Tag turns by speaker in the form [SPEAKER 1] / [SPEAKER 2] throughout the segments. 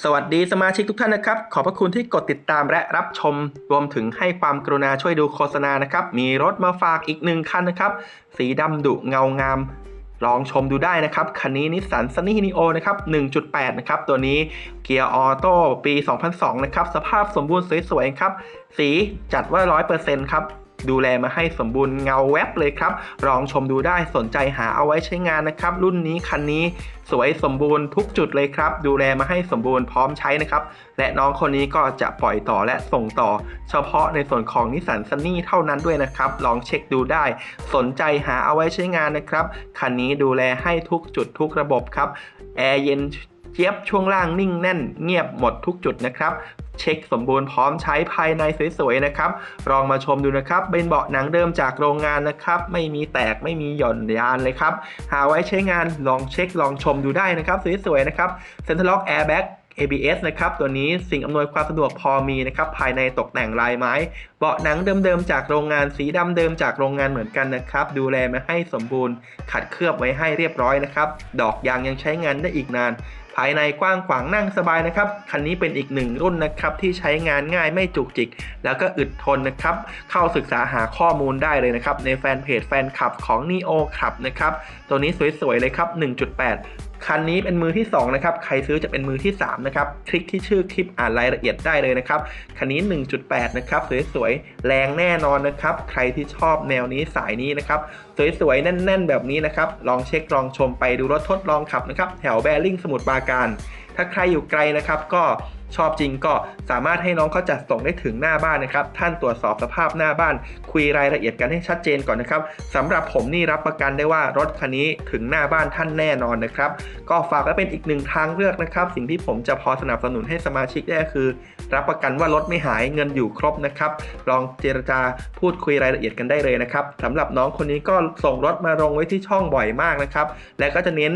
[SPEAKER 1] สวัสดีสมาชิกทุกท่านนะครับ ขอบพระคุณที่กดติดตามและรับชม รวมถึงให้ความกรุณาช่วยดูโฆษณานะครับ มีรถมาฝากอีกหนึ่งคันนะครับ สีดำดุเงางาม ลองชมดูได้นะครับ คันนี้นิสสันซันนี่นีโอนะครับ 1.8 นะครับ ตัวนี้เกียร์ออโต้ปี 2002 นะครับ สภาพสมบูรณ์สวยๆครับ สีจัดว่า 100%ครับ ดูแลมาให้สมบูรณ์เงาแวบเลยครับ ลองชมดูได้สนใจหาเอาไว้ใช้งานนะครับ รุ่นนี้คันนี้สวยสมบูรณ์ทุกจุดเลยครับ ดูแลมาให้สมบูรณ์พร้อมใช้นะครับ และน้องคนนี้ก็จะปล่อยต่อและส่งต่อ เฉพาะในส่วนของนิสสันซันนี่เท่านั้นด้วยนะครับ ลองเช็คดูได้ สนใจหาเอาไว้ใช้งานนะครับคันนี้ดูแลให้ทุกจุดทุกระบบครับแอร์เย็นเจี๊ยบช่วงล่างนิ่งแน่นเงียบหมดทุกจุดนะครับ เช็คสมบูรณ์พร้อมใช้ภายในสวยๆนะครับลองมาชมดูนะครับเป็นเบาะหนังเดิมจากโรงงานนะครับ ไม่มีแตกไม่มีหย่อนยานเลยครับหาไว้ใช้งานลองเช็คลองชมดูได้นะครับสวยๆนะครับ Center Lock Airbag ABS นะครับ ตัวนี้สิ่งอำนวยความสะดวกพอมีนะครับ ภายในตกแต่งลายไม้ เบาะหนังเดิมๆ จากโรงงานสีดำเดิมจากโรงงานเหมือนกันนะครับ ดูแลมาให้สมบูรณ์ ขัดเคลือบไว้ให้เรียบร้อยนะครับ ดอกยางยังใช้งานได้อีกนาน ภายในกว้างขวางนั่งสบายนะครับ คันนี้เป็นอีกหนึ่งรุ่นนะครับที่ใช้งานง่ายไม่จุกจิก แล้วก็อึดทนนะครับ เข้าศึกษาหาข้อมูลได้เลยนะครับ ในแฟนเพจแฟนคลับของ Neo ครับนะครับ ตัวนี้สวยๆเลยครับ 1.8 คันนี้เป็นมือที่2นะครับใครซื้อจะเป็นมือที่3นะครับคลิกที่ชื่อคลิปอ่านรายละเอียดได้เลยนะครับคันนี้ 1.8 นะครับสวยๆแรงแน่นอนนะครับใครที่ชอบแนวนี้สายนี้นะครับสวยๆแน่น ๆ แบบนี้นะครับลองเช็คลองชมไปดูรถทดลองขับนะครับแถวแบริ่งสมุทรปราการ ถ้าใครอยู่ไกลนะครับก็ ชอบจริงก็สามารถให้น้องเขาจัดส่งได้ถึงหน้าบ้านนะครับ ท่านตรวจสอบสภาพหน้าบ้าน คุยรายละเอียดกันให้ชัดเจนก่อนนะครับสำหรับผมนี่รับประกันได้ว่ารถคันนี้ถึงหน้าบ้านท่านแน่นอนนะครับ ก็ฝากไว้เป็นอีกหนึ่งทางเลือกนะครับ สิ่งที่ผมจะพอสนับสนุนให้สมาชิกได้คือ รับประกันว่ารถไม่หายเงินอยู่ครบนะครับ ลองเจรจาพูดคุยรายละเอียดกันได้เลยนะครับสำหรับน้องคนนี้ก็ส่งรถมาลงไว้ที่ช่องบ่อยมากนะครับ และก็จะเน้น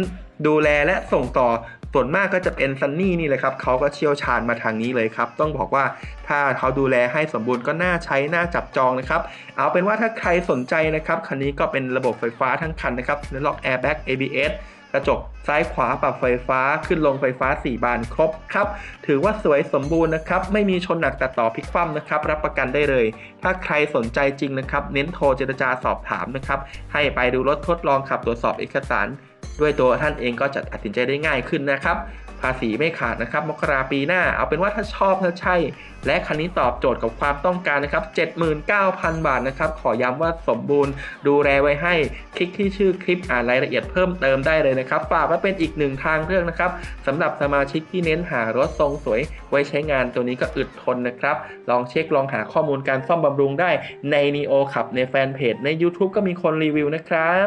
[SPEAKER 1] ดูแลและส่งต่อส่วนมากก็จะเป็นซันนี่นี่แหละครับเขาก็เชี่ยวชาญมาทางนี้เลยครับ ต้องบอกว่าถ้าเขาดูแลให้สมบูรณ์ก็น่าใช้น่าจับจองนะครับ เอาเป็นว่าถ้าใครสนใจนะครับ คันนี้ก็เป็นระบบไฟฟ้าทั้งคันนะครับล็อกแอร์แบ็ก ABS ระจกซ้ายขวาปรับไฟฟ้าขึ้นลงไฟฟ้า 4 บานครบครับถือว่าสวยสมบูรณ์นะครับไม่มีชนหนักตัดต่อพลิกคว่ำนะครับรับประกันได้เลย ถ้าใครสนใจจริงนะครับเน้นโทรเจรจาสอบถามนะครับให้ไปดูรถทดลองขับตรวจสอบเอกสาร ด้วยตัวท่านเองก็จะตัดสินใจได้ง่ายขึ้นนะครับ ภาษีไม่ขาดนะครับ มกราปีหน้า เอาเป็นว่าถ้าชอบถ้าใช่ และคันนี้ตอบโจทย์กับความต้องการนะครับ 79,000 บาทนะครับ ขอย้ำว่าสมบูรณ์ ดูแลไว้ให้ คลิกที่ชื่อคลิปอ่านรายละเอียดเพิ่มเติมได้เลยนะครับ ฝากไว้เป็นอีกหนึ่งทางเลือกนะครับสำหรับสมาชิกที่เน้นหารถทรงสวย ไว้ใช้งานตัวนี้ก็อึดทนนะครับ ลองเช็คลองหาข้อมูลการซ่อมบำรุงได้ใน Neo ขับในแฟนเพจใน YouTube ก็มีคนรีวิวนะครับ